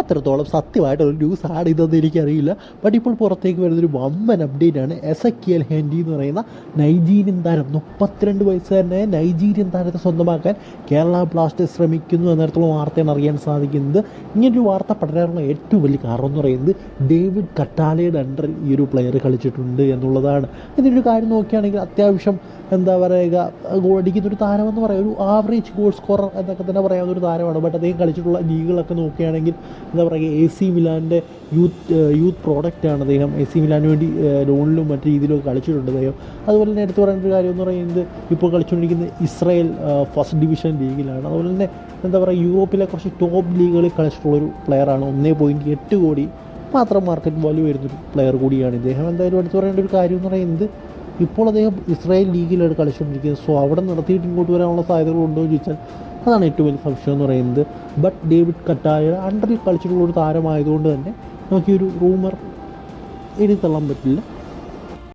എത്രത്തോളം സത്യമായിട്ടുള്ള news add ചെയ്തതെന്ന് എനിക്കറിയില്ല. ബട്ട് ഇപ്പോൾ പുറത്തേക്ക് വരുന്നൊരു വമ്പൻ അപ്ഡേറ്റ് ആണ് എസക്കിയൽ ഹെൻഡി എന്ന് പറയുന്ന നൈജീരിയൻ താരം. മുപ്പത്തിരണ്ട് വയസ്സുകാരനായ നൈജീരിയൻ താരത്തെ സ്വന്തമാക്കാൻ കേരള ബ്ലാസ്റ്റേഴ്സ് ശ്രമിക്കുന്നു എന്നിടത്തോളം വാർത്തയാണ് അറിയാൻ സാധിക്കുന്നത്. ഇങ്ങനൊരു വാർത്ത പടരാനുള്ള ഏറ്റവും വലിയ കാരണം എന്ന് പറയുന്നത് ഡേവിഡ് കട്ടാലയുടെ അണ്ടറിൽ ഈ ഒരു പ്ലെയർ കളിച്ചിട്ടുണ്ട് എന്നുള്ളതാണ്. ഇതിന്റെ ഒരു കാര്യം നോക്കുകയാണെങ്കിൽ അത്യാവശ്യം എന്താ പറയുക ഗോൾ താരമെന്ന് പറയാം. ഒരു ആവറേജ് ഗോൾ സ്കോറർ എന്നൊക്കെ തന്നെ പറയാവുന്ന ഒരു താരമാണ്. ബട്ട് അദ്ദേഹം കളിച്ചിട്ടുള്ള ലീഗുകളൊക്കെ നോക്കുകയാണെങ്കിൽ എന്താ പറയുക എ സി മിലാന്റെ യൂത്ത് യൂത്ത് പ്രോഡക്റ്റാണ് അദ്ദേഹം. എ സി മിലാന് വേണ്ടി ലോണിലും മറ്റു രീതിയിലൊക്കെ കളിച്ചിട്ടുണ്ട് അദ്ദേഹം. അതുപോലെ തന്നെ എടുത്തു പറയുന്ന ഒരു കാര്യം എന്ന് പറയുന്നത് ഇപ്പോൾ കളിച്ചുകൊണ്ടിരിക്കുന്ന ഇസ്രായേൽ ഫസ്റ്റ് ഡിവിഷൻ ലീഗിലാണ്. അതുപോലെ തന്നെ എന്താ പറയുക യൂറോപ്പിലെ കുറച്ച് ടോപ്പ് ലീഗുകളിൽ കളിച്ചിട്ടുള്ളൊരു പ്ലെയറാണ് ഒന്നേ പോയിന്റ് എട്ട് കോടി മാത്രം മാർക്കറ്റ് വാല്യൂ വരുന്നൊരു പ്ലെയർ കൂടിയാണ് ഇദ്ദേഹം. എന്തായാലും എടുത്തു പറയേണ്ട ഒരു കാര്യം എന്ന് പറയുന്നത് ഇപ്പോൾ അദ്ദേഹം ഇസ്രായേൽ ലീഗിലാണ് കളിച്ചുകൊണ്ടിരിക്കുന്നത്. സോ അവിടെ നടത്തിയിട്ട് ഇങ്ങോട്ട് വരാനുള്ള സാധ്യതകളുണ്ടോ എന്ന് ചോദിച്ചാൽ അതാണ് ഏറ്റവും വലിയ സംശയം എന്ന് പറയുന്നത്. ബട്ട് ഡേവിഡ് കട്ടായ അണ്ടറിൽ കളിച്ചിട്ടുള്ള ഒരു താരമായതുകൊണ്ട് തന്നെ നമുക്ക് ഒരു റൂമർ എഴുതി തള്ളാൻ പറ്റില്ല.